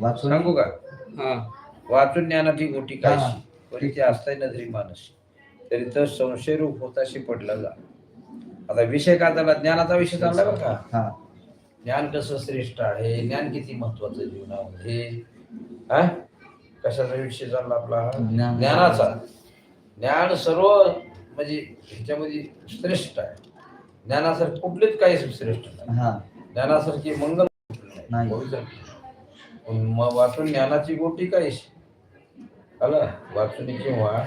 वाचून सांगू का? हा. वाचून ज्ञानाची गोटी हा. काय परिचय असताय नजरी मानस तरी तर संशय रूप होताशी पडला जा. आता विषय का झाला? ज्ञानाचा विषय चालला बरं का? हा. ज्ञान कसं श्रेष्ठ आहे? ज्ञान किती महत्वाचं जीवनामध्ये हा? कशाचा विषय चालला आपला? ज्ञान. ज्ञानाचा. ज्ञान सर्व म्हणजे ह्याच्यामध्ये श्रेष्ठ आहे. ज्ञानासारखं कुठलेच काही श्रेष्ठ नाही. हा. ज्ञानासारखी मंगल नाही. मग वाचून ज्ञानाची गोटी काय आलं? वाचून किंवा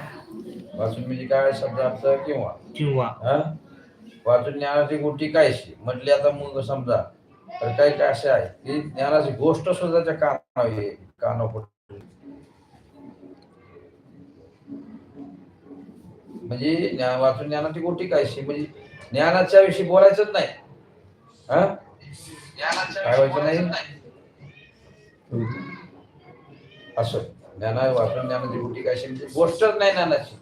वाचून म्हणजे काय? शब्द अर्थ किंवा. किंवा. हा? वाचून ज्ञानाची गोटी काय म्हटली आता मग समजा. तर काही काय असे आहे की ज्ञानाची गोष्ट सुद्धा त्या कानावर येईल कानावर. म्हणजे ज्ञान वाचून ज्ञानाची गोटी काय म्हणजे ज्ञानाच्या विषयी बोलायचंच नाही. हा? काय व्हायचं नाही? असं. ज्ञाना वाचून ज्ञानाची गोटी काय म्हणजे गोष्टच नाही ज्ञानाची.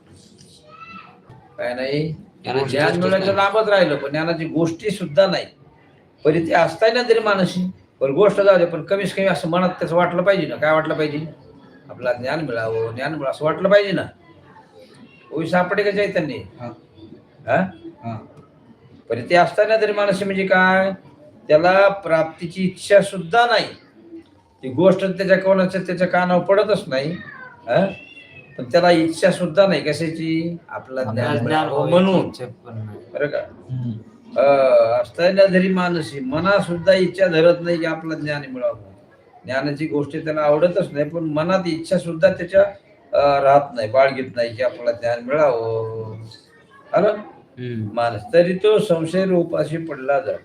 काय नाही? ज्ञान मिळायचं. लाभच राहिलं पण ज्ञानाची गोष्टी सुद्धा नाही. परी ते असताय ना तरी मानसी पण गोष्ट जाऊ दे पण कमीच कमी असं मनात त्याचं वाटलं पाहिजे ना. काय वाटलं पाहिजे? आपला ज्ञान मिळावं ज्ञान मिळावं असं वाटलं पाहिजे ना. ओवी सापडे का चैतन्य? हा. हा? हा. पण ते असताना तरी माणूस म्हणजे काय? त्याला प्राप्तीची इच्छा सुद्धा नाही. ती गोष्ट त्याच्या कोणाच्या त्याच्या कानावर पडतच नाही हा? पण त्याला इच्छा सुद्धा नाही कशाची? आपला ज्ञान म्हणून. बरं का? असताना जरी मानसी मना सुद्धा इच्छा धरत नाही की आपलं ज्ञान मिळावं. ज्ञानाची गोष्टी त्याला आवडतच नाही पण मनात इच्छा सुद्धा त्याच्या राहत नाही बाळगीत नाही की आपलं ज्ञान मिळावं. आलं. मानस तरी तो संशय रूपाशी पडला जात.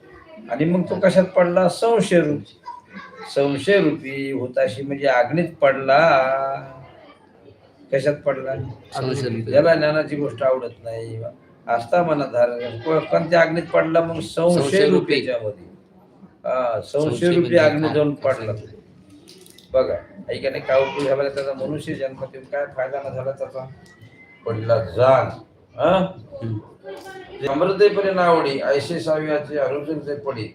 आणि मग तो कशात पडला संशय रूप संशय रूपी होताशी म्हणजे आग्नीत पडला कशात पडला. ज्याला ज्ञानाची गोष्ट आवडत नाही असता मनात धारण कोणत्या आग्नीत पडला मग संशय संशय रूपी रूपी. याच्यामध्ये हा संशय रूपी म्हणजे अग्नी काय? जाऊन पडला. बघा ऐकाने काय उपयोग झाला त्याचा मनुष्य जन्म काय फायदा न झाला त्याचा पडला हम्म. अमृते परी नावडी ऐसे साव्याचे अरुजते पडी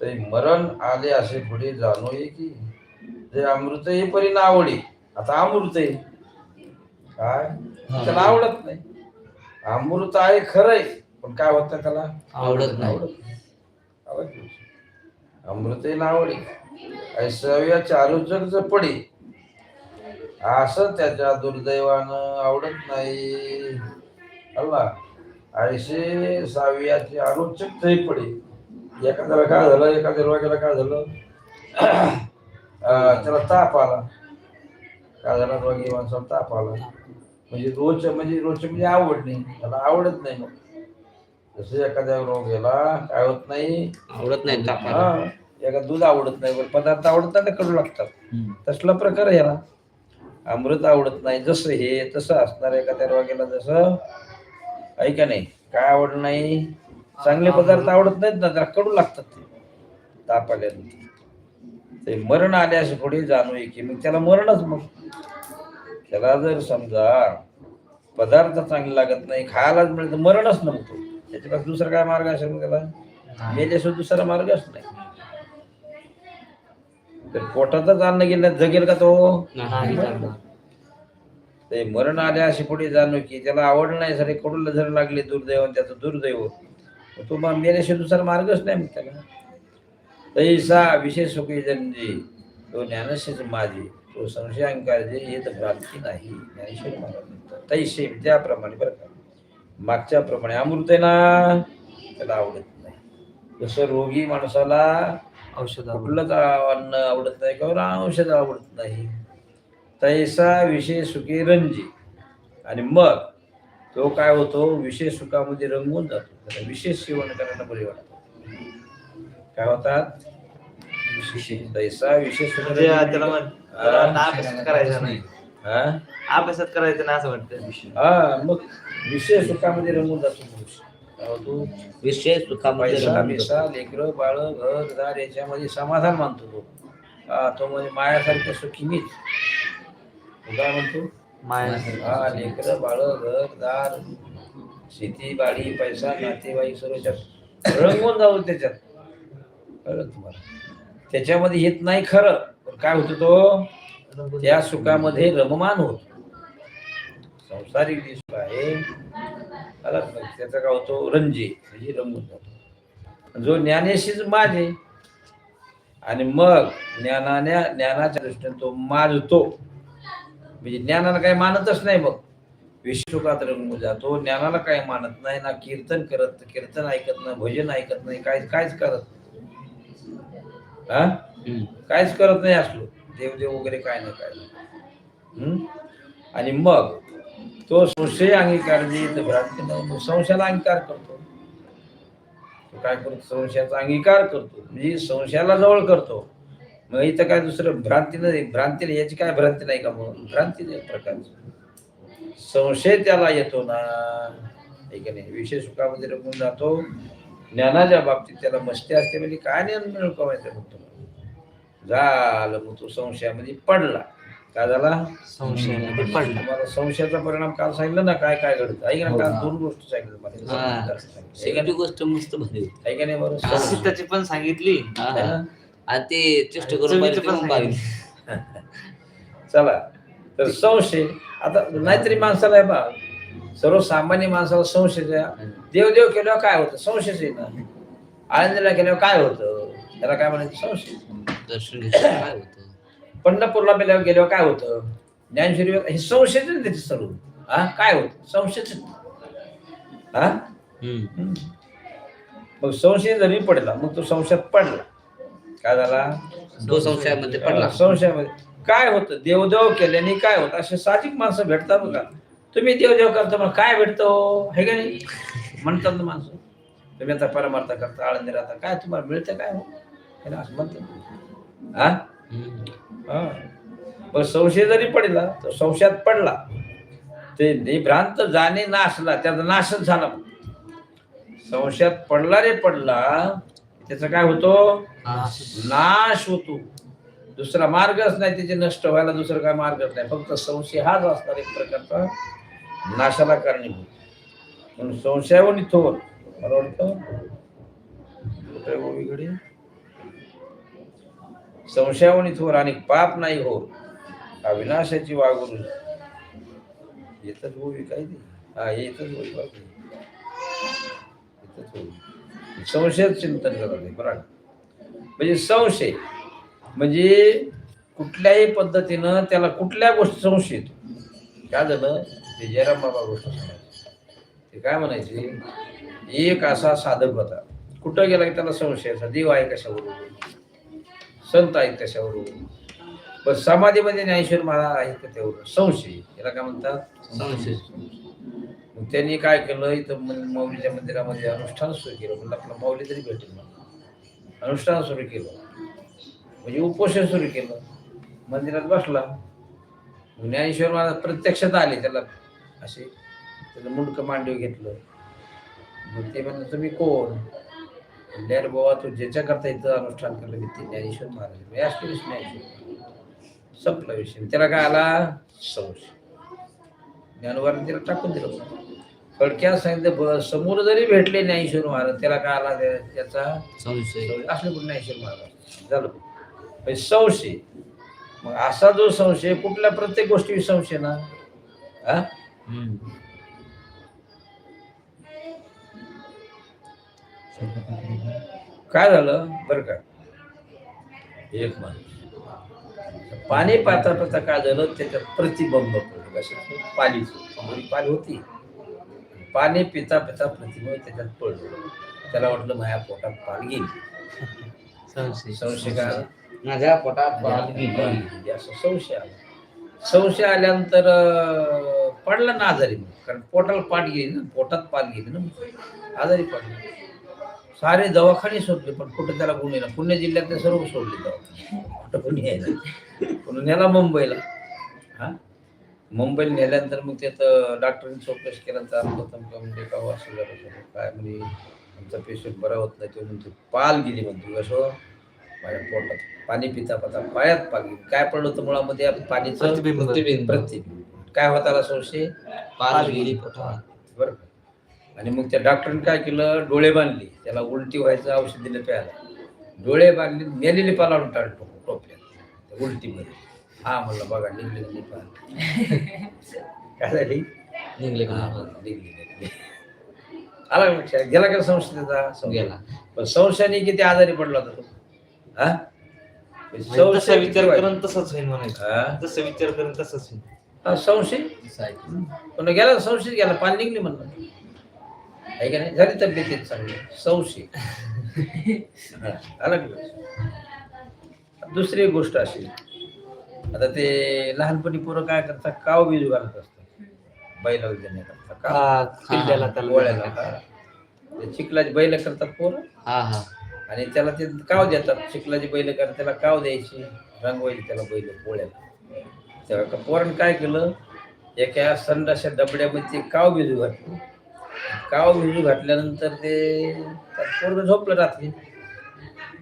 तरी मरण आले असे पुढे जाणो ये की. जे अमृत हे परी नावडी आता अमृत आहे काय? त्याला आवडत नाही. अमृत आहे खरंय पण काय होत त्याला? आवडत नाही. आवडत. अमृत नावडी ऐसव्या चालू जग पडी असं त्याच्या दुर्दैवानं आवडत नाही. अल्ला ऐसे सावियाची तरी पडे. एखाद्याला काय झालं एखाद्या रोग्याला काय झालं? त्याला ताप आला. काय झाला रोगी माणसाला ताप आला. म्हणजे रोज म्हणजे रोज म्हणजे आवड नाही. त्याला आवडत नाही मग. जसं एखाद्या रोग्याला काय होत नाही? आवडत नाही तापाला हा. एका दूध आवडत नाही पदार्थ आवडत नाही कडू लागतात. तसला प्रकार याला अमृत आवडत नाही जसं हे तसं असणार एखाद्या रोग्याला जसं ऐका नाही? काय आवडत नाही? चांगले पदार्थ आवडत नाहीत ना जरा कडू लागतात ते. ताप आल्यानंतर. ते मरण आल्यास पुढे जाणू आहे की मग त्याला मरणच मग त्याला जर समजा पदार्थ चांगले लागत नाही खायलाच मिळत मरणच नव्हतो त्याच्यापासून दुसरा काय मार्ग असेल मग त्याला? मेल्याशिवाय दुसरा मार्गच नाही. तर पोटातच अन्न गेलं जगेल का तो. ते मरण आल्या अशी पुढे जाणू की त्याला आवड नाही सरे कडूला जर लागले दुर्दैव आणि त्याचं दुर्दैव तो मग मेल्याशिवाय दुसरा मार्गच नाही मग त्याला तैसा विशेष सुखी जनजी तो ज्ञानशेष माझी तो संशय अंकार जे हे तर भ्रांती नाही. ज्ञानेश्वर महाराज म्हणतात. तैसे त्याप्रमाणे बरं का. मागच्या प्रमाणे अमृत आहे ना त्याला आवडत नाही. जसं रोगी माणसाला औषध कुठलंच अन्न आवडत नाही किंवा औषध आवडत नाही. तैसा विषय सुखी रंजी. आणि मग तो काय होतो विशेष सुखामध्ये रंगून जातो. त्याला विशेष सेवन करायला बरे वाटतं. काय होतात? तैसा विशेष करायचं नाही. हा? अभ्यासात करायचं नाही असं वाटतं. हा मग विशेष सुखामध्ये रंगून जातो विषय रमून बिसा लेकरं बाळ घर दार याच्यामध्ये समाधान मानतो तो. तो म्हणजे मायासारखं सुखी मीच. काय म्हणतो माया हा लेकरं बाळ घर दार शेती बाडी पैसा नातेवाईक सर्व रंगून जाऊ त्याच्यात. कळलं तुम्हाला? त्याच्यामध्ये येत नाही खरं. पण काय होतं तो? त्या सुखामध्ये रममान होत. संसारिक जे सुख आहे? त्याचा काय होतो? रंजे. म्हणजे रमून जातो. जो ज्ञानेशीच माझे आणि मग ज्ञानाने ज्ञानाच्या दृष्टीने तो माजतो. म्हणजे ज्ञानाला काही मानतच नाही मग. विश्वकात रंगून जातो ज्ञानाला काही मानत नाही ना कीर्तन करत कीर्तन ऐकत नाही भजन ऐकत नाही काय काहीच करत. हा. काहीच करत नाही असलो. देवदेव वगैरे काय नाही काय नाही. हम्म? आणि मग तो संशय अंगीकार भ्रांती नाही मग संशयाला अंगीकार करतो. तो काय करतो? संशयाचा अंगीकार करतो. म्हणजे संशयाला जवळ करतो. मग इथं काय दुसरं? भ्रांती नाही. भ्रांती नाही. याची काय भ्रांती नाही का मग भ्रांती नाही प्रकारची. संशय त्याला येतो ना. की नाही? विषय सुखामध्ये रमून जातो. ज्ञानाच्या बाबतीत त्याला मस्ती असते म्हणजे काय ज्ञान मिळवायचं फक्त? झालं मग तो संशयामध्ये पडला. काय झाला? संशयामध्ये पडला. तुम्हाला संशयाचा परिणाम काल सांगितलं ना? काय काय घडतं? ऐक ना हो. काल दोन गोष्टी सांगितलं. मला गोष्ट मस्त होती नाही? आहे का नाही. बरं. सीताची पण सांगितली? आणि ते चेष्ट करून पाहिलं ते. चला तर संशय आता नाहीतरी माणसाला आहे बा सर्वसामान्य माणसाला संशय. देवदेव केल्यावर काय होतं? संशयच ना आळंदीला केल्यावर काय होतं? त्याला काय म्हणायचं? संशय. दर्शन काय होतं? पंढरपूरला गेल्यावर गेल्यावर काय होतं? ज्ञानश्री हे संशयच त्याचे सर्व. हा? काय होतं? संशयच हा. मग संशय जरी पडला मग तो संशयात पडला. काय झाला? तो संशयामध्ये पडला. संशयामध्ये. काय होतं? देवदेव केल्याने काय होतं? असे साहजिक माणसं भेटतात बघा. तुम्ही देवदेव करता मग काय भेटतो हे? का नाही? म्हणतात ना माणसं. तुम्ही आता परमार्थ करता आळंदी राहता. काय तुम्हाला मिळतं काय हो? हे ना असं म्हणतात. हा. हा. मग संशय जरी पडला तर संशयात पडला. ते निभ्रांत जाणे नाशला त्याचा नाशच झाला. संशयात पडला रे पडला त्याचा काय होतो? हा. नाश होतो. दुसरा मार्गच नाही त्याचे नष्ट व्हायला दुसरा काय मार्गच नाही. फक्त संशय हाच असणार एक प्रकारचा नाशाला कारणीभूत. म्हणून संशयावर थोर मला वाटतं संशयावनी थोर आणि पाप नाही हो अविनाशाची वागणूक येतच काय ते? हा येतच होई. येतच होई. संशय चिंतन करत बरं म्हणजे संशय म्हणजे कुठल्याही पद्धतीनं त्याला कुठल्या गोष्टी संशय येतो. काय झालं? ते जयराम बाबा गोष्ट सांगायची. ते काय म्हणायचे? एक असा साधक होता. कुठं गेला की त्याला संशय असा देव आहे कशावर संत आहे कशावर पण समाधीमध्ये ज्ञानेश्वर महाराज आहेत का त्यावर संशय. याला काय म्हणतात? संशय. त्यांनी काय केलं इथं मन- माऊलीच्या मंदिरामध्ये अनुष्ठान सुरू केलं. म्हणलं आपलं माऊली तरी भेटेल मला अनुष्ठान सुरू केलं. म्हणजे उपोषण सुरू केलं. मंदिरात बसला. ज्ञानेश्वर महाराज प्रत्यक्षात आले. त्याला असे त्याला मुंडकं मांडव घेतलं. मग ते म्हणलं तुम्ही कोण? म्हणले, अरे बाबा तू ज्याच्या करता इथं अनुष्ठान केलं मी ते ज्ञानेश्वर महाराज. म्हणजे मी ज्ञानेश्वर संपला विषय. त्याला काय आला? संशय. ज्ञानवाराने त्याला टाकून दिलं. थोडक्यात सांगितलं समोर जरी भेटले ज्ञानेश्वर महाराज त्याला काय आला त्या- त्याचा संशय. असले पण ज्ञानेश्वर महाराज. झालं. संशय. मग असा जो संशय कुठल्या प्रत्येक गोष्टी संशय ना? हा. काय झालं? बरं का. एक माणूस. पाणी पाहता पाहता काय झालं? त्याच्यात प्रतिबंब पडलं. पाणीचं. समोरी पाणी होती. पाणी पिता पिता प्रतिबिंब त्याच्यात पडलं. त्याला वाटलं माझ्या पोटात पाणी गेली. संशय. संशय काय आला? माझ्या पोटात पाणी पाणी गेलं. गेली, असं संशय आला. संशय आल्यानंतर पडला ना आजारी मग. कारण पोटाला पाठ गेली ना. पोटात पाठ गेली ना आजारी पडला. सारे दवाखाने शोधले पण कुठं त्याला गुण येणार पुणे जिल्ह्यातले सर्व सोडले दवाखाने. कुठं कोणी यायला. पुन्हा नेला मुंबईला. हा? मुंबईला नेल्यानंतर मग त्याचं डॉक्टरांनी चौकशी केल्यानंतर प्रथम का म्हणजे का असं झालं. काय म्हणजे आमचा पेशंट बरा होत नाही तो म्हणतो पाल गेली म्हणतो. कसं माझ्या पोटात पाणी पिता पिता पायात पाल गेली. काय पडलं होतं मुळामध्ये पाणीचं प्रतिबिंब. प्रतिबिंब. प्रतिबिंब. काय होता त्याला संशय पाल गेली पोटात. बरं? आणि मग त्या डॉक्टरने काय केलं डोळे बांधले. त्याला उलटी व्हायचं औषध दिलं प्यायला. डोळे बांधले मेलेली पालाडून टाळतो टोपल्यात. उलटीमध्ये. हा म्हणलं बघा निघले निघले काय झाली? निघले का? हा, निघली निघली. आला का लक्षात? गेला का संस्थेचा? संशय? गेला. पण संशयाने किती आजारी पडला तो? हा? तसा संशय विचार करून तसंच होईल म्हणायचं? तसं विचार करून तसंच होईल. हा, संशय. पण गेला संशय गेला पाणी निघली म्हणलं. आहे का नाही? झाली तब्येत चांगली. संशय. आलं का? दुसरी गोष्ट अशी. आता ते लहानपणी पोरं काय करतात काव बीज घालत असतात. बैला देण्याकरता का हा, किल्ल्याला त्याला गोळ्याला. ते चिखलाची बैल करतात पोरं. हा हा. आणि त्याला ते काव देतात. चिखलाची बैल करतात त्याला काव द्यायची. रंगवायची त्याला बैल पोळ्याला तेव्हा का पोरानं काय केलं एका संडाच्या डबड्यामध्ये ते काव भिजू घातलं. काव भिजू घातल्यानंतर ते पोरगं झोपलं रात्री.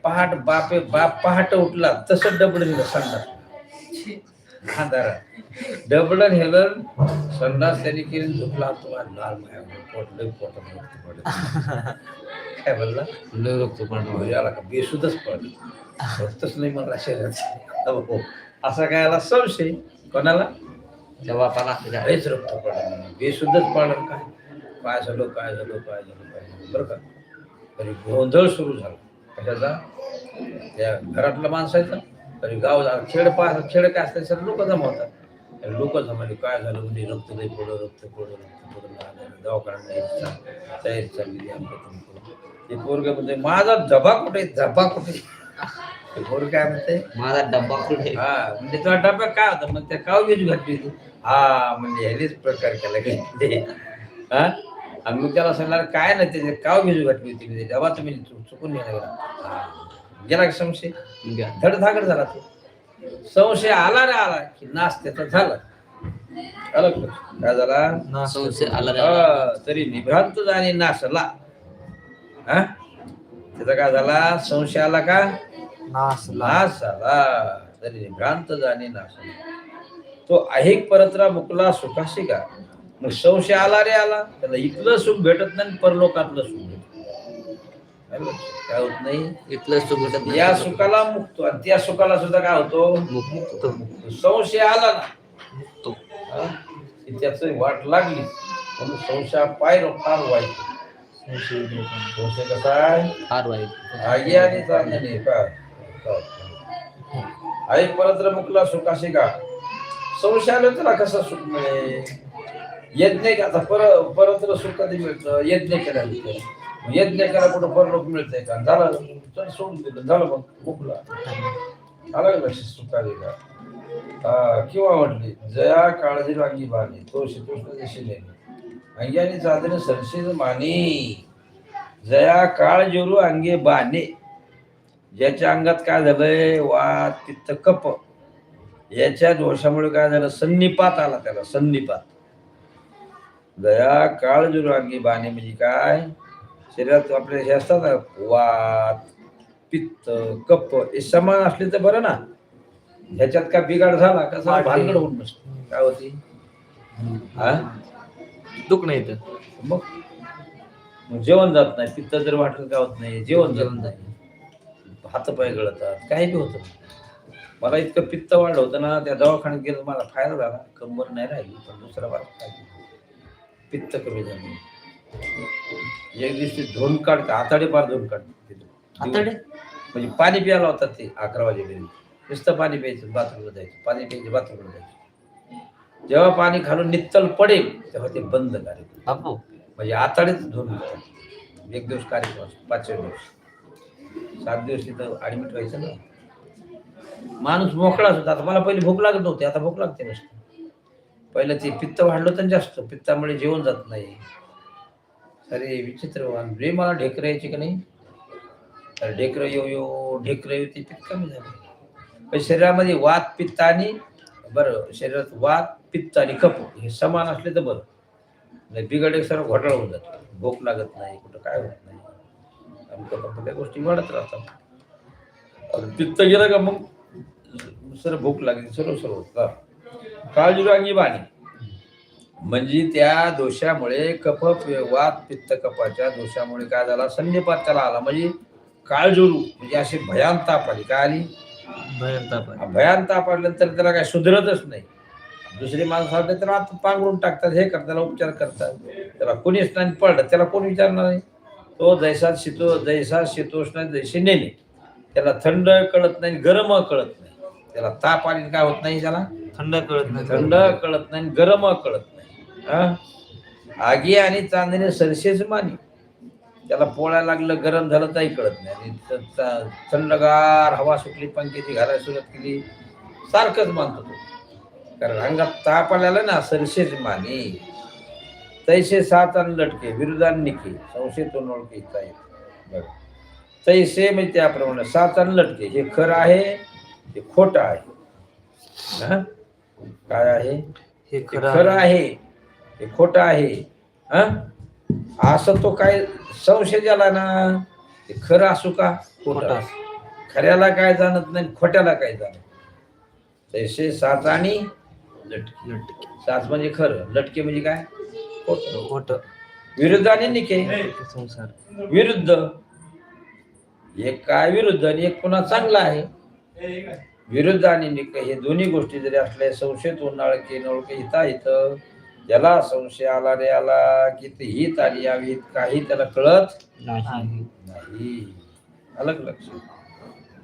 पहाट बापे बाप पहाट उठला. तसं डबड नेलं संडास. अंधारा डबड हेलर संडास त्यांनी केली झोपला तुम्हाला लाल माया पोट लई पोटात रक्त पडलं. काय बोलला? लई रक्त पडलं. हो, याला का बेसुदच पडलं. होतच नाही मला शरीरात. हो, हो. असा काय आला संशय? कोणाला? त्या बापाला त्याच्या- रक्त पडलं बेसुद्धच पडलं काय? काय झालं काय झालं काय झालं काय झालं? बरं का? तरी गोंधळ सुरू झाला. कशाचा? त्या घरातला माणसाचा तरी गाव जा- खेड पा खेड काय असतात सर लोक जमवतात लोक जमवले काय झालं म्हणजे रक्त लई पडलं रक्त पडलं रक्त पडलं दवाखान्यात न्यायचं तयारी तुमचं ते पोरग म्हणजे माझा डबा कुठे डबा कुठे ते पोरग काय म्हणते माझा डब्बा कुठे हा म्हणजे तुझा डबा काय होता मग त्या काव बीज घातली होती हा म्हणजे ह्यानेच प्रकार केला की हा आणि मग त्याला सांगणार काय नाही त्याचे काव बीज घातली होती म्हणजे डबा तुम्ही चुकून गेला हा. गेला का संशय. धडधाकड झाला तो. संशय आला रे आला की नाच त्याचा झाला. आलं का? काय झाला? नाश संशय आला रे आला. तरी निभ्रांत आणि नाशला हा? त्याचा काय झाला? संशय आला का? नाश नाश तरी भ्रांत जाणे नाश तो ऐक परतरा मुकला सुखाशी का? मग संशय आला रे आला. त्याला इथलं सुख भेटत नाही परलोकातलं सुख. काय? काय होत नाही इथलं सुख भेटत नाही. या सुखाला मुक्तो. आणि त्या सुखाला सुद्धा काय होतो? मुक्त. संशय आला ना. मुक्तो. हा? की त्याचं वाट लागली म्हणून संशय पाय फार वाईट. संशय कसा आहे? फार वाईट. आगी आणि चांदणे का आई परत मुकला सुखाशी का? संशयाला त्याला कसं सुख मिळेल? यज्ञ का? आता पर परत सुख कधी मिळतं यज्ञ केल्यानंतर मग यज्ञ केला कुठं परलोक मिळतंय का? झालं तर सोडून दिलं झालं मग मुकला आलं का लक्ष सुखाली का? हा, किंवा म्हटली जया काळजी रांगी बाणी तो श्रीकृष्ण दिशेने अंग्याने चादने सरशीज माने. जया काळ जोरू अंगे बाणे ज्याच्या अंगात काय झालंय वात पित्त कप. याच्या दोषामुळे काय झालं? सन्निपात आला त्याला संनिपात दया काळ जोरू अंगी बाणे म्हणजे काय? शरीरात आपले हे असतात ना, वात पित्त कप हे समान असले तर बरं ना. ह्याच्यात काय बिघाड झाला कसा. भानगड होऊन नसतो काय होती? हा? दुख नाही तर. मग? मग जेवण जात नाही. पित्त जर वाटलं काय होत नाही जेवण जेवण नाही. हात पाय गळतात. काही बी होतं. मला इतकं पित्त वाढलं होतं ना त्या दवाखान्यात गेलं मला फायदा झाला. कंबर नाही राहिली पण दुसरा बार पित्त कमी झालं. एक दिवशी धुवून काढते आताडे पार धुवून काढते आतडे? म्हणजे पाणी प्यायला होतात ते अकरा वाजे घरी नुसतं पाणी प्यायचं बाथरूमला जायचं पाणी प्यायचं बाथरूमला जायचं. जेव्हा पाणी खालून नित्तल पडेल तेव्हा ते बंद करायचं बापू. म्हणजे आताडीच धुवून घेतात. एक दिवस कार्यक्रम असतो पाचव्या दिवस सात दिवस तिथं ऍडमिट व्हायचं ना. माणूस मोकळाच होता आता मला पहिले भूक लागत नव्हती आता भूक लागते नसतं. पहिलं ते पित्त वाढलं तर जास्त. पित्तामुळे जेवण जात नाही. अरे विचित्र आणि रे मला ढेकर यायची का नाही? अरे ढेकर येऊ येऊ ढेकर येऊ ते पित्त कमी झालं. शरीरामध्ये वात पित्त आणि बरं शरीरात वात पित्त आणि कप हे समान असले तर बरं. नाही बिघडे सर्व घोटाळा होऊन जातो. भूक लागत नाही कुठं काय होत नाही. अमकं त्या गोष्टी वाढत राहतात. पित्त गेलं का मग? सर्व भूक लागली सर्व सर्व. का काळजी रांगी बाणी. म्हणजे त्या दोषामुळे कफ वात पित्त कफाच्या दोषामुळे काय झाला? संधिपात त्याला आला. म्हणजे काळजोरू म्हणजे अशी भयान ताप आली. काय आली? भयंकर पण. भयान ताप आल्यानंतर त्याला काय सुधरतच नाही. दुसरी माणसं आले तर आत पांघरून टाकतात हे करतात त्याला उपचार करतात. त्याला कोणीच नाही पडलं त्याला कोण विचारणार नाही तो जैसा शीतो जैसा शीतोष्ण जैसे नेणे. त्याला थंड कळत नाही गरम कळत नाही. त्याला ताप आली काय होत नाही त्याला? थंड कळत नाही. थंड कळत नाही गरम कळत नाही? आगी आणि चांदणे सरसेच मानी. त्याला पोळ्या लागलं गरम झालं तरी कळत नाही. आणि थंडगार हवा सुटली पंख्याची घालायला सुरुवात केली. सारखंच मानतो तो. कारण अंगात ताप आलेला ना सरसेच मानी. तैसे सात आणि लटके विरुद्धान निके संशय तो ओळखे इथं आहे. बघा. तैसे म्हणजे त्याप्रमाणे सात आणि लटके. हे खरं आहे हे खोटं आहे. हा? काय आहे? हे खरं आहे. हे खोटं आहे हा? असं तो काय संशय झाला ना? ते खरं असू का? खोटं. खऱ्याला काय जाणत नाही खोट्याला काय जाणत तैसे सात आणि लटके. लटके. सात म्हणजे खरं लटके म्हणजे काय? खोटं. खोटं. विरुद्ध आणि निके. संसार. विरुद्ध. एक काय विरुद्ध आणि एक पुन्हा चांगला आहे. विरुद्ध आणि निक हे दोन्ही गोष्टी जरी असल्या संशय तो नळके नळके हिता इथं ज्याला संशय आला रे आला की ते हित आली यावी काही त्याला कळत नाही. नाही. अलग लक्ष.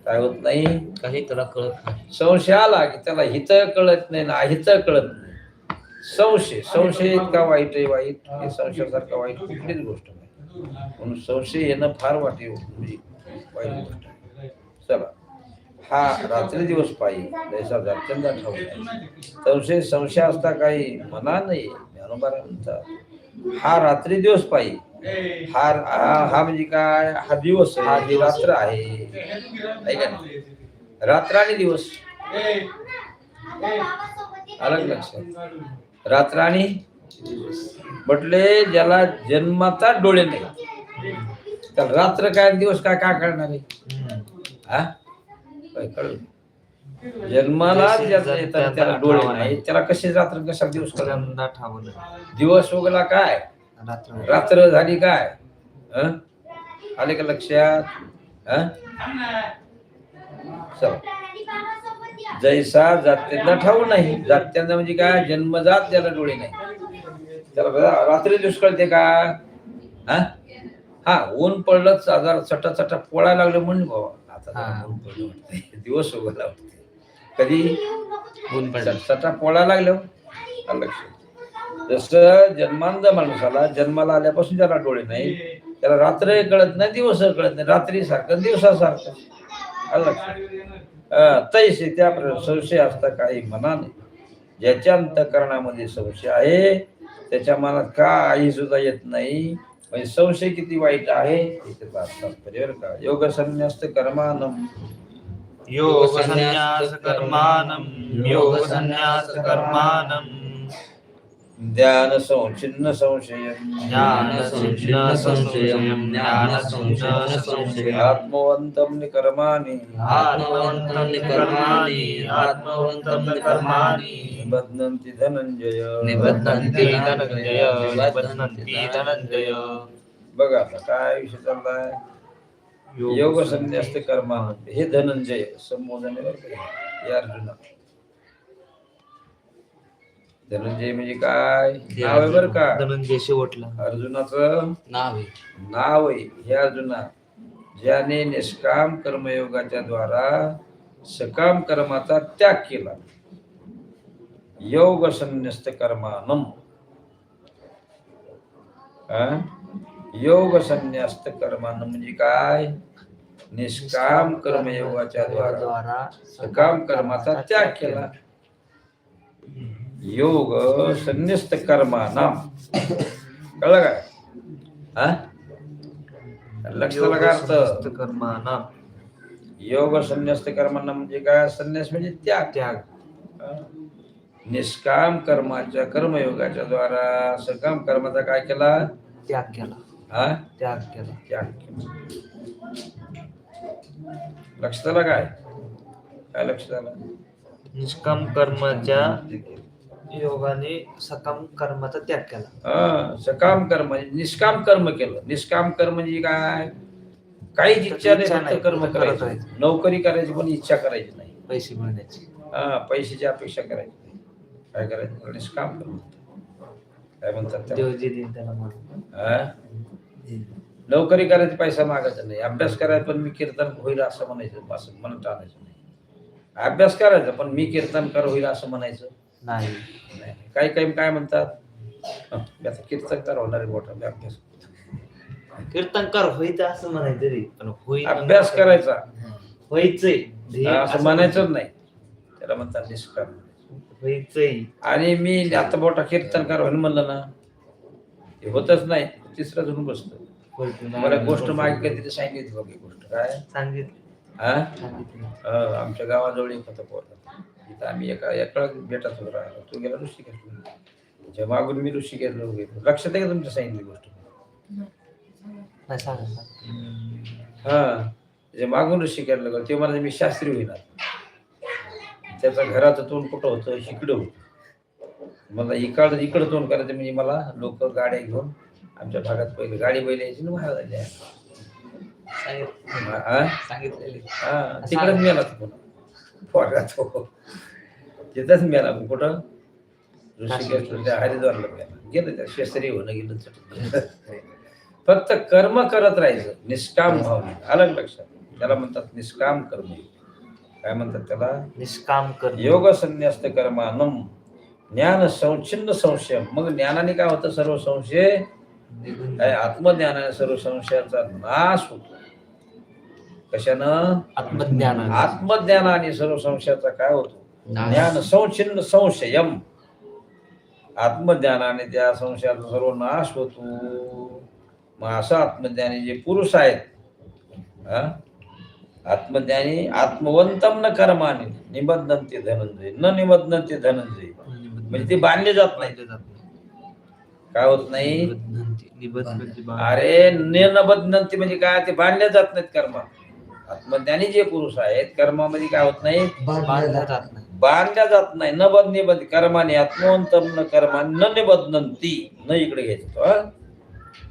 काय होत नाही? काही त्याला कळत नाही. संशय आला की त्याला हित कळत नाही ना हित कळत नाही. संशय. संशय इतका वाईट आहे वाईट हे संशयासारखा वाईट कुठलीच गोष्ट नाही. म्हणून संशय येणं फार वाटे म्हणजे वाईट गोष्ट आहे. चला. हा रात्री दिवस पायी जैसा जात्यंदा ठाऊक संशय संशय असता काही मना नाही ज्ञानोबा म्हणतात हा रात्री दिवस पायी हा हा हा म्हणजे काय हा दिवस हा रात्र आहे आहे का नाही? रात्र आणि दिवस. अलग लक्षात. रात्र आणि म्हटले ज्याला जन्माचा डोळे नाही. तर रात्र काय दिवस काय काय कळणार आहे? हा काय कळलं जन्माला ज्याचा येतात त्याला डोळे नाही. त्याला कसे रात्र कसा दिवस कळणार ठावलं. दिवस उगला काय? रात्र. रात्र झाली काय? हं? आले का लक्षात? हं? जैसा जात्यांना ठाऊ नाही. जात्यांना म्हणजे काय? जन्मजात त्याला डोळे नाही. त्याला रात्री दिवस कळते का? हा? हा ऊन पडलं जरा चटा चटा पोळायला लागलं म्हणून बाबा. आता हा. दिवस उगवला वाटते कधी? ऊन पडलं. सटा पोळायला लागलं. आलं लक्षात. जसं जन्मांध माणसाला जन्माला आल्यापासून ज्याला डोळे नाही. त्याला रात्र कळत नाही दिवस कळत नाही. रात्री सारखं दिवसासारखं आलं लक्षात. तैसे त्या संशय असता काही मना नाही. ज्याच्या अंतकरणामध्ये संशय आहे त्याच्या मनात काही सुद्धा येत नाही. म्हणजे संशय किती वाईट आहे तात्पर्य का योग संन्यास्त कर्मानम योग संन्यास कर्मानम योग संन्यास कर्मान. ध्यान संचिन्न संशय ज्ञान संचिन्न संशयं ज्ञान संचिन्न संशयम् आत्मवंतम कर्माणि आत्मवन्तं कर्माणि आत्मवन्तं कर्माणि निबध्नन्ति धनंजय निबध्नन्ति धनञ्जय निबध्नन्ति धनञ्जय। बघा आता काय विषय चाललाय? योग संन्यास्त कर्मा हे धनंजय संबोधन आहे बरं का? हे अर्जुना धनंजय म्हणजे काय? नाव आहे बरं का? धनंजय शेवटला. अर्जुनाचं नाव आहे. नाव आहे. हे अर्जुना ज्याने निष्काम कर्मयोगाच्या द्वारा सकाम कर्माचा त्याग केला. योग संन्यस्त कर्मानम? योग संन्यस्त कर्मानम म्हणजे काय? निष्काम कर्मयोगाच्या द्वारा सकाम कर्माचा त्याग केला. योग संन्यस्त कर्मानाम कळलं काय हा लक्षाला काय अर्थ कर्माना योग संन्यस्त कर्मांना म्हणजे काय संन्यास म्हणजे त्याग त्याग निष्काम कर्माच्या कर्मयोगाच्या द्वारा सकाम कर्माचा काय केला त्याग केला हा त्याग केला त्याग केला लक्षाला काय काय लक्षात आलं निष्काम कर्माच्या योगाने सकाम कर्माचा त्याग केला. हा सकाम कर्म म्हणजे निष्काम कर्म केलं. निष्काम कर्म म्हणजे काय? काहीच इच्छा नाही इच्छा फक्त नाही, कर्म फक्त करत करायचं. राहायचं. नोकरी करायची पण इच्छा करायची नाही. पैसे मिळण्याची. हा पैशाची अपेक्षा करायची नाही. काय करायचं? निष्काम कर्म. काय म्हणतात त्याला? देव जे देईन त्याला म्हणून हा? नोकरी करायची पैसा मागायचा नाही. अभ्यास करायचा पण मी कीर्तन होईल असं म्हणायचं. असं म्हणत आणायचं नाही. अभ्यास करायचा पण मी कीर्तनकार होईल असं म्हणायचं. नाही काही काही काय म्हणतात? कीर्तनकार होणार आहे मोठा अभ्यास करतो. कीर्तनकार व्हायचं असं म्हणायचं रे पण होईल अभ्यास करायचा. व्हायचंय असं म्हणायचं नाही. त्याला म्हणतात निष्काम. व्हायचंय आणि मी आता मोठा कीर्तनकार होईल म्हणलं ना ते होतच नाही तिसरा धरून बसतो. मला गोष्ट मागे कधी सांगितली बघ गोष्ट. काय? सांगितलं. हा? आमच्या गावाजवळ एक होता पोरगा तिथं आम्ही एका एका भेटत होतो राहायला तो गेला त्याच्या मागून मी ऋषिकेशला गेलो लक्षात आहे का तुमच्या सांगितली गोष्ट. हा. त्याच्या मागून ऋषिकेशला गेलो. ते मला मी शास्त्री होईना त्याचा घराचं तोंड कुठं होतं? इकडं होतं. मला इकडं इकडं तोंड करायचं म्हणजे मला लोक गाड्या घेऊन आमच्या भागात पहिले गाडी बैल यायची ना बाहेर हा? सांगितलेले. हा. तिकडेच मेला तो पुन्हा. तो तिथंच मेला कुठं? ऋषिकेशला हरिद्वारला मेला. गेलं त्या शेसरी होणं गेलं. फक्त कर्म करत राहायचं निष्काम भावने. अलग लक्षात? त्याला म्हणतात निष्काम कर्म. काय म्हणतात त्याला? निष्काम कर योग संन्यास्त कर्मानम ज्ञान संचिन्न संशय. मग ज्ञानाने काय होतं? सर्व संशय आत्मज्ञानाने सर्व संशयाचा नाश होतो. कशानं? आत्मज्ञान आत्मज्ञानाने सर्व संशयाचा काय होतो? ज्ञान संचिन्न संशयम. आत्मज्ञानाने त्या संशयाचा सर्व नाश होतो. मग असं आत्मज्ञानी जे पुरुष आहेत? आत्मज्ञानी आत्मवंतम न कर्माने निबद्धनते धनंजय न निबद्धनते धनंजय. म्हणजे ते बांधले जात नाही. काय होत नाही? अरे निर्नबद्धनते म्हणजे काय? ते बांधले जात नाहीत कर्म आत्मज्ञानी जे पुरुष आहेत कर्मामध्ये काय होत नाही? बांधल्या जात नाही. बांधल्या जात नाही. न बद निबद्ध कर्माने आत्मवंतम न कर्माने न निबद्धनती न इकडे घ्यायचं तो, हा?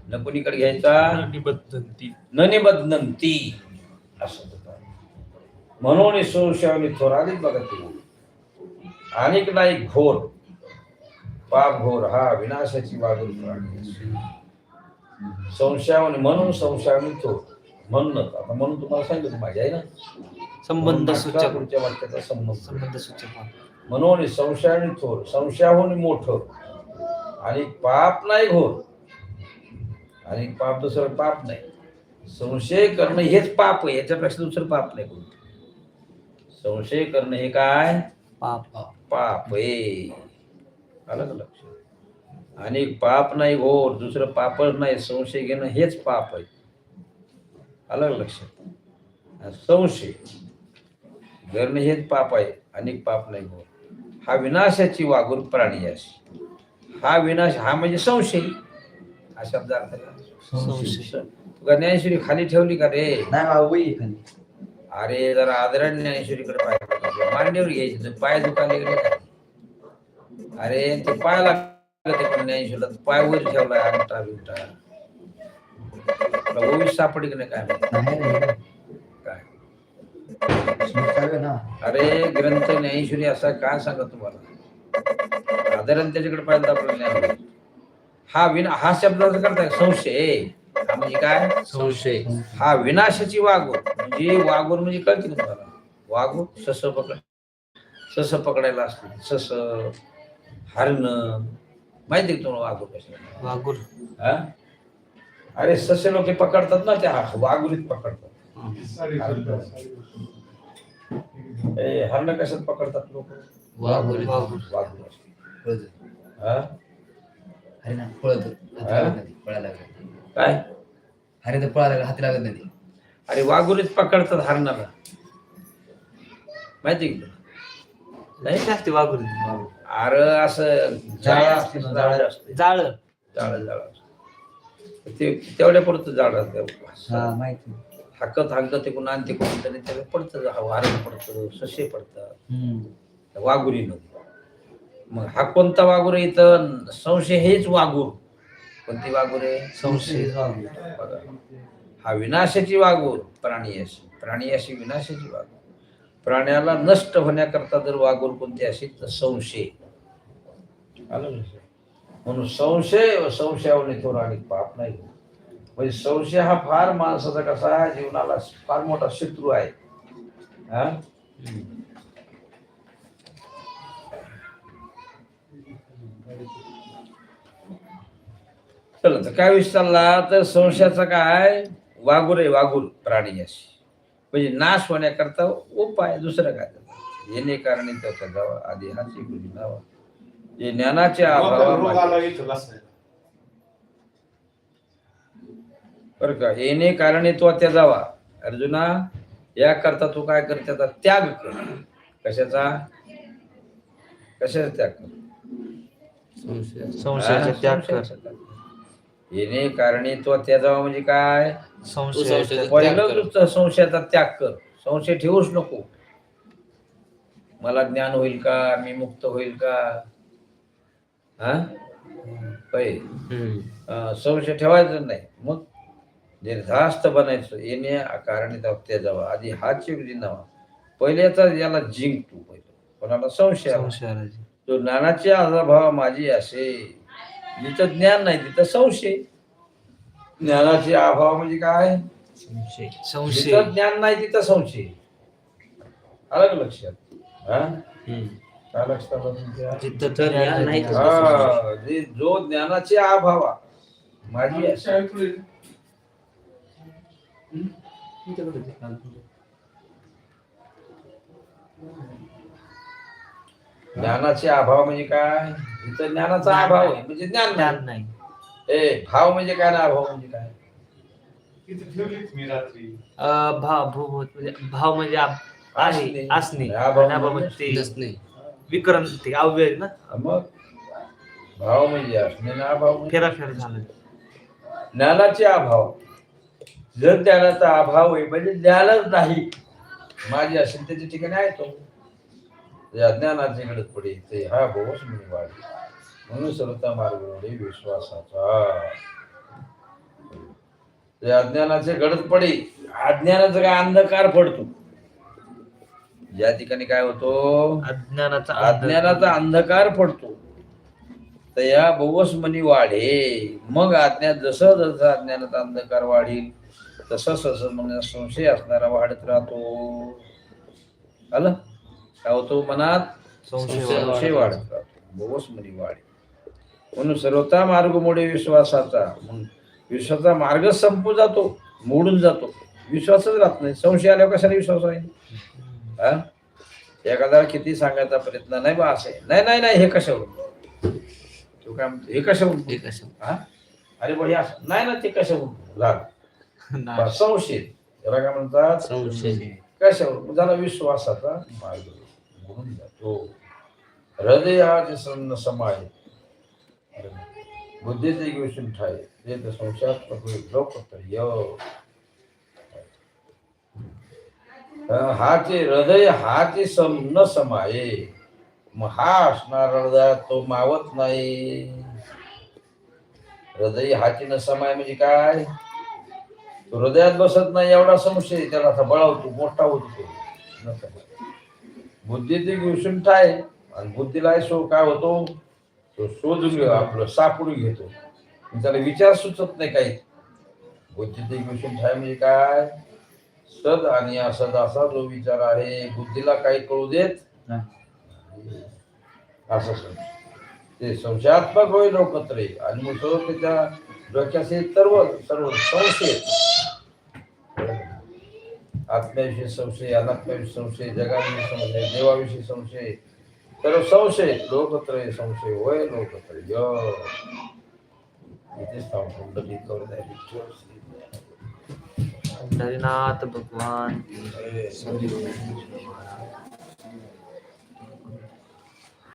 न कोणीकडे घ्यायचा? निबद्धनती न निबद्धनती असं. म्हणून संशयाने थोरालीच बघा ते अनेक नाही घोर पाप घोर हा विनाशाची वागून प्राणी संशयाने म्हणून संशयाने थोर म्हणूनच. आता म्हणून तुम्हाला सांगितलं माझ्या आहे ना? संबंध सूचक. पुढच्या वाक्याचा संबंध. संबंध सूचक म्हणून संशयाने थोर. संशयाहून मोठं. आणि पाप नाही घोर. आणि पाप दुसरं पाप नाही. संशय करणं हेच पाप आहे. याच्यापेक्षा दुसरं पाप नाही कोणतं संशय करणं हे काय? पाप. पाप आहे. आलं का लक्ष? आणि पाप नाही घोर. दुसरं पापच नाही. संशय घेणं हेच पाप आहे. आलं लक्षात संशय. करणं हेच पाप आहे आणि पाप नाही घोर हा विनाशाची वागून प्राणी अशी. हा विनाश हा म्हणजे संशय. हा शब्द अर्थ. तुका ज्ञानेश्वरी खाली ठेवली का रे? नाही आहे खाली. अरे जरा आदराने ज्ञानेश्वरीकडे पाय. मांडीवर घ्यायचे तर पाय काय अरे ते पाय लागले ते पण ज्ञानेश्वरीला. पाय वर ठेवलाय अंगठा बिंगठा ओवीस सापडी की नाही काय? नाही. रे काय ना. अरे ग्रंथ ज्ञानेश्वरी असा काय सांगा तुम्हाला? आदराने त्याच्याकडे पाहिजे आपण ज्ञान हा विना हा शब्दाचा करताय संशय. हा म्हणजे काय? संशय. हा विनाशाची वाघूर म्हणजे वाघूर म्हणजे कळते ना तुम्हाला. वाघूर सस पकड सस पकडायला असते. सस हरण. माहिती तुम्हाला वाघूर कशा वागुर हा? अरे ससे लोक पकडतात ना त्या वाघुरीत पकडतात. ए, हरण कशात पकडतात लोक. वाघूर काय? अरे तर पळायला लागला, हाती लागत नाही अरे वाघुरीत पकडतात हरणाला. माहिती आहे का तुला? नाही? नाही असते वागुर अरे असं जाळ असते ना, जाळ. असते. जाळ. जाळ जाळ असते. ते तेवढ्या पुरतं जाळ असते. हा माहिती हाकत हाकत ते कोण आणते कोण तरी त्याला पडतं वारण पडतं ससे पडतात. हम्म. वाघुरीनं मग हा कोणता वाघूर आहे इथं? संशय हेच वाघूर. कोणती वाघूर आहे? संशय बघा. हा विनाशाची वागोर प्राणी अशी. प्राणी अशी विनाशाची वागोर प्राण्याला नष्ट होण्याकरता जर वागोर कोणती असेल तर संशय. आलं लक्षात? म्हणून संशय व संशयावर थोडा आणि पाप नाही म्हणजे संशय हा फार माणसाचा कसा जीवनाला फार मोठा शत्रू आहे. हा? चला तर काय विचारला तर संशयाचा काय? वागुर आहे वागुर प्राणी अशी. म्हणजे नाश होण्याकरता उपाय दुसरं काय? त्याचा? येणे कारणे त्याचा जावा आधी हाची गुढी लावा जे ज्ञानाच्या. बर का? येणे कारणे तो त्या जावा. अर्जुना या करता तू काय कर त्याचा त्याग कर. कशाचा? कशाचा त्याग कर? संशय संशयाचा त्याग कर. संशयाचा त्याग. येणे कारणे तो त्या जावा म्हणजे काय? पहिलं त्याग कर. नुसतं संशयाचा त्याग कर. संशय ठेवूच नको. मला ज्ञान होईल का? मी मुक्त होईल का? हा? संशय ठेवायचं नाही. मग निर्धास्त बनायचं. येणे कारणे त्या जावा. आधी हाच नावा पहिल्याचा याला जिंक तू पहिलं. कोणाला संशय जो ज्ञानाची अभाव माझी असे. जिथं ज्ञान नाही तिथं संशय. ज्ञानाचे अभाव म्हणजे काय? संशय. संशय. ज्ञान नाही तिथं संशय. आलं का लक्षात? हा? जे ज्ञानाचे अभावा माझी. ज्ञानाचे अभाव म्हणजे काय? इथं ज्ञानाचा अभाव आहे म्हणजे ज्ञान ज्ञान नाही. ए भाव म्हणजे काय ना अभाव म्हणजे काय? इथं ठेवलीच मी रात्री. अं, भाव म्हणजे भाव म्हणजे असणे. असणे. म्हणजे विकरण ते अव्यय ना? मग? भाव म्हणजे असणे ना अभाव म्हणजे फेराफेर झालं. ज्ञानाचे अभाव. जर ज्ञानाचा अभाव आहे म्हणजे ज्ञानच नाही. माझी असेल त्याच्या ठिकाणी आहे तो. ते अज्ञानाचे घडत पडे ते हा बोस म्हणे वाढ. म्हणून सर्वता मार्ग वडे विश्वासाचा. ते अज्ञानाचे घडत पडे. अज्ञानाचा काय अंधकार पडतो. ज्या ठिकाणी काय होतो? अज्ञानाचा अज्ञानाचा अंधकार पडतो. तर या बहुवसमनी वाढे. मग अज्ञात जसं जसं अज्ञानाचा अंधकार वाढील तसं तसं म्हणजे संशय असणारा वाढत राहतो. आलं? काय होतो मनात? संशय संशय वाढ- संशय वाढत राहतो. बहुवसमनी वाढे. म्हणून सर्वता मार्ग मोडे विश्वासाचा. म्हणून विश्वासाचा मार्ग संपू जातो मोडून जातो. विश्वासच राहत नाही. संशय आल्यावर कशाला विश्वास आहे? एखाद्याला किती सांगायचा प्रयत्न? नाही बा असे. नाही नाही नाही हे कशावरून? तो काय म्हणतो? हे कशावरून? ते कसं हा? अरे बा हे असं. नाही ना ते कशावरून? झालं. बा, संशय. त्याला काय म्हणतात? संशय. कशावरून? झाला विश्वासाचा मार्ग म्हणून जातो हृदयाचे सन्न समाय. बुद्धीचे घेऊन ठाय ते तर संशयात्मक लोकप्रिय हाचे हृदय हाचे सम न समाये. मग हा असणार हृदयात तो मावत नाही. हृदय हाची न समाय म्हणजे काय? तो हृदयात बसत नाही एवढा संशय त्याला असा बळावतो मोठा होतो. तो. बुद्धी ते घेऊन ठाय आणि बुद्धीला शो काय होतो? तो शोधून घेऊ आपलं सापडून घेतो. त्याला विचार सुचत नाही काही. बुद्धी ते घेऊन ठाय म्हणजे काय? सद आणि असद असा जो विचार आहे बुद्धीला काही कळू देत. असं ते संशयात्मक होईल लोकत्रे. आणि मग तो त्याच्या डोक्याचे सर्व सर्व संशय. आत्म्याविषयी संशय अनात्म्याविषयी संशय जगाविषयी संशय देवाविषयी संशय. सर्व संशय लोकत्रय संशय होय लोकत्रय थांबतो डबी करून पंढरीनाथ भगवान आहे. की